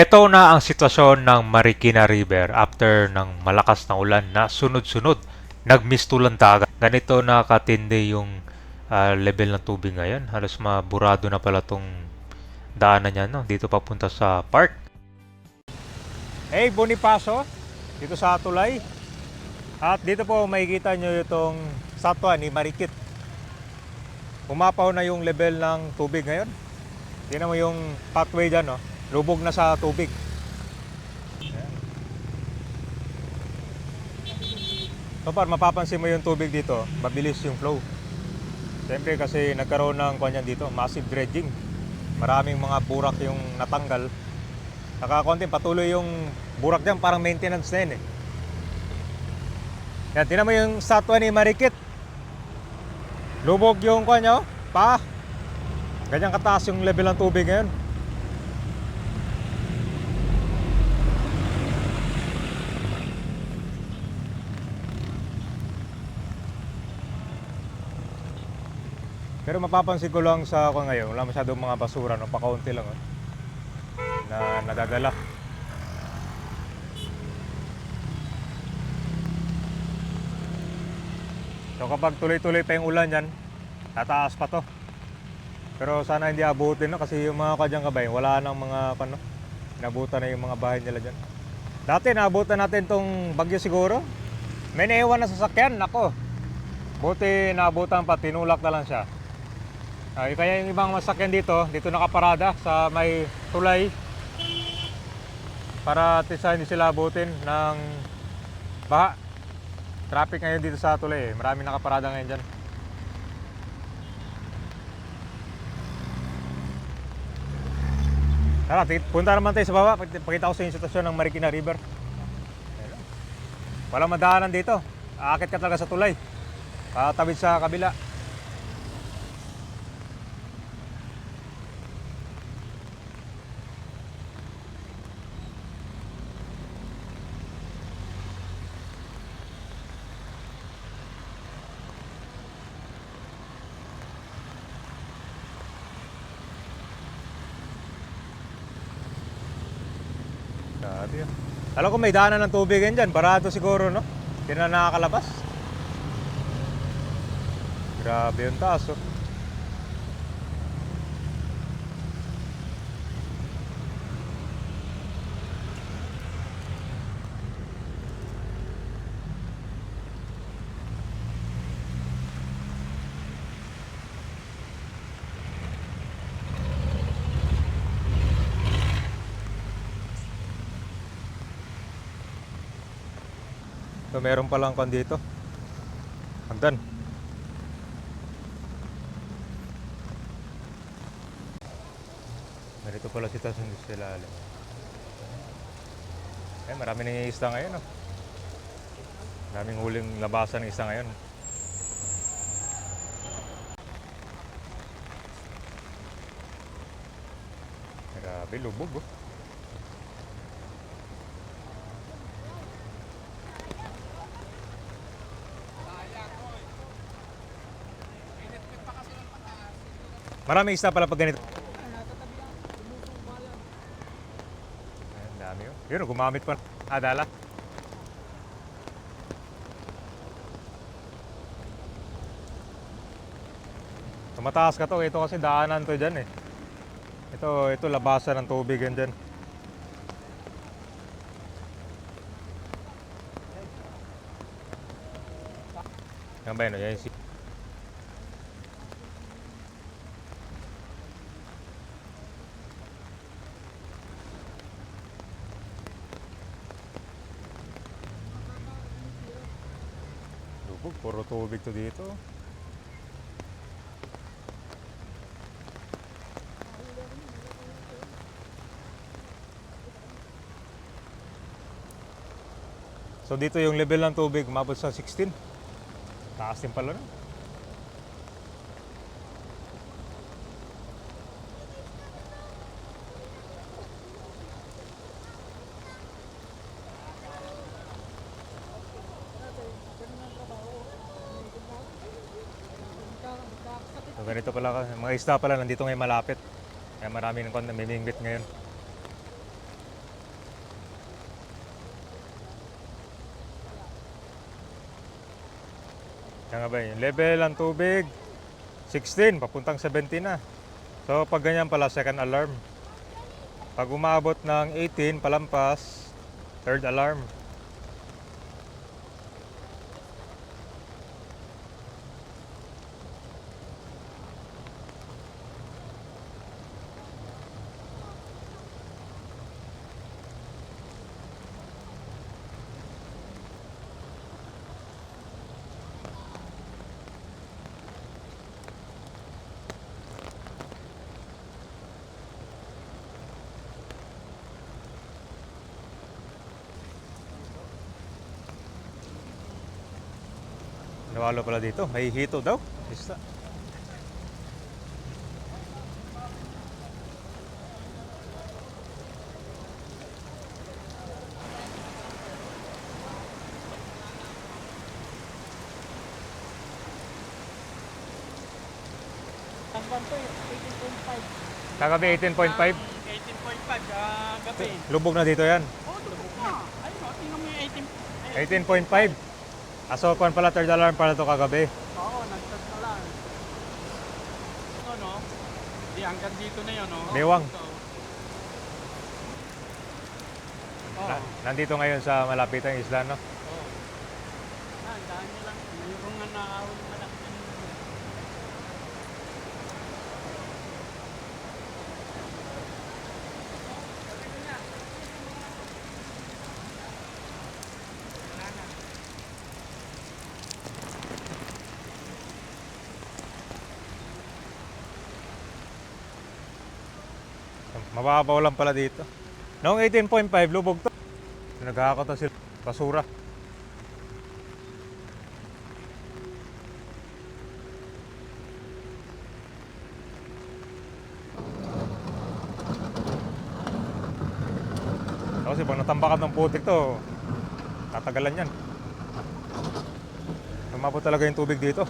Ito na ang sitwasyon ng Marikina River after ng malakas na ulan na sunod-sunod. Nagmistulan dagat. Ganito na katindi yung ah, level ng tubig ngayon. Halos maburado na pala tong daanan niya no? dito papunta sa park. Hey Bonifacio, dito sa Tulay. At dito po makikita nyo itong satwa ni Marikit. Umapaw na yung level ng tubig ngayon. Tingnan mo yung pathway dyan, no? Lubog na sa tubig. So par, mapapansin mo yung tubig dito, mabilis yung flow. Siyempre kasi nagkaroon ng kanyan dito, massive dredging. Maraming mga burak yung natanggal. Saka konti, patuloy yung burak dyan, parang maintenance na yun eh. Yan, tinan mo yung statwa ni Marikit. Lubog yung kanya, oh, pa. Ganyan kataas yung level ng tubig ngayon. Pero mapapansin ko lang sa ako ngayon, wala masyadong mga basura, no? pakaunti lang oh, na nadadala. So kapag tuloy-tuloy pa yung ulan yan, tataas pa to. Pero sana hindi abutin no kasi yung mga kadyang kabay, wala nang mga kano, nabutan na yung mga bahay nila dyan. Dati naabutan natin tong bagyo siguro. May naiwan na sasakyan, nako. Buti naabutan pa, tinulak na lang siya. Ay, kaya yung ibang masakyan dito, dito nakaparada sa may tulay para least hindi sila abutin ng baha. Traffic ngayon dito sa tulay eh. Maraming nakaparada ngayon dyan. Tara, punta naman tayo sa baba. Pakita ko sa inyo sitwasyon ng Marikina River. Walang madaanan dito. Aakit ka talaga sa tulay. Tatawid sa kabila. Grabe yun. Alam ko may daanan ng tubig yan dyan. Barado siguro, no? Hindi na nakakalabas. Grabe yung taas, oh. So meron palang kon dito. Hagdan. Ganito pala sitwasyon dito sa ilalim. Eh, marami nang isda ngayon, oh. Daming huling labasan ng isda ngayon. Grabe, lubog, oh. Maraming isda pala pag ganito. Ayan, dami yun. Yun, gumamit pa. Ah, dala. Tumataas ka to. Ito kasi daanan to dyan eh. Ito, ito labasan ng tubig yan dyan. Yan ba yun? Yan yung si- Lubog, puro tubig to dito. So dito yung level ng tubig umabot sa 16. Taas din pala no? ganito pala. Mga isda pala nandito ngayon malapit. Kaya marami ng konti namimingwit ngayon. Kaya nga ba yung level ang tubig, 16, papuntang 70 na. So pag ganyan pala, second alarm. Pag umabot ng 18, palampas, third alarm. Nawalo pala dito. May hito daw. To, 18.5. Kagabi 18.5. 18.5 sa gabi. Lubog na dito yan. Oh, lubog na. Ayun, oh, tingnan mo yung 18. 18.5. Asokan pala third alarm pala to kagabi. Oo, nagtas na lang. Ito, no? Di, hanggang dito na yun, no? Bewang. Ito. Oo. Na- nandito ngayon sa malapitang isla, no? Oo. Ah, daan nyo lang. Mayroong nga nakahuli malaki. Mababaw lang pala dito. Noong 18.5, lubog to. Naghahakot na sila. Basura. Kasi pag natambakan ng putik to, tatagalan yan. Lumabot talaga yung tubig dito.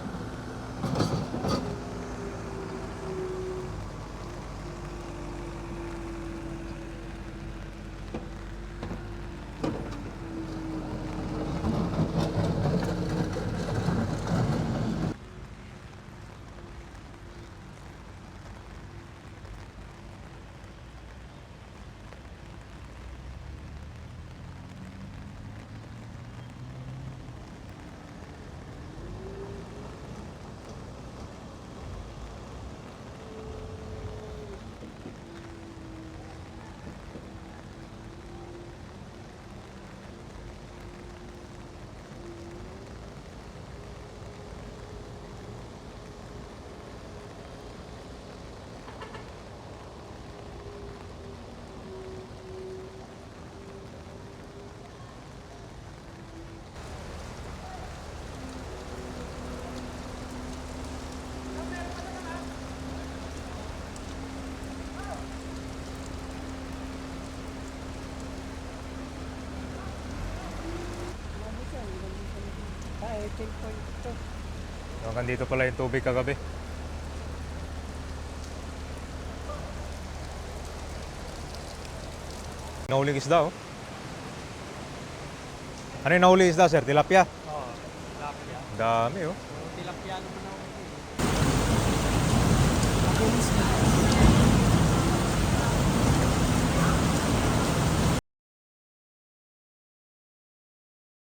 Turtle Park to. Hanggang dito pala yung tubig kagabi. Nahuling isda, oh. Ano yung nahuling isda, sir? Tilapia? Oo, oh, tilapia. Dami, oh. Tilapia naman nahuling. Ako yung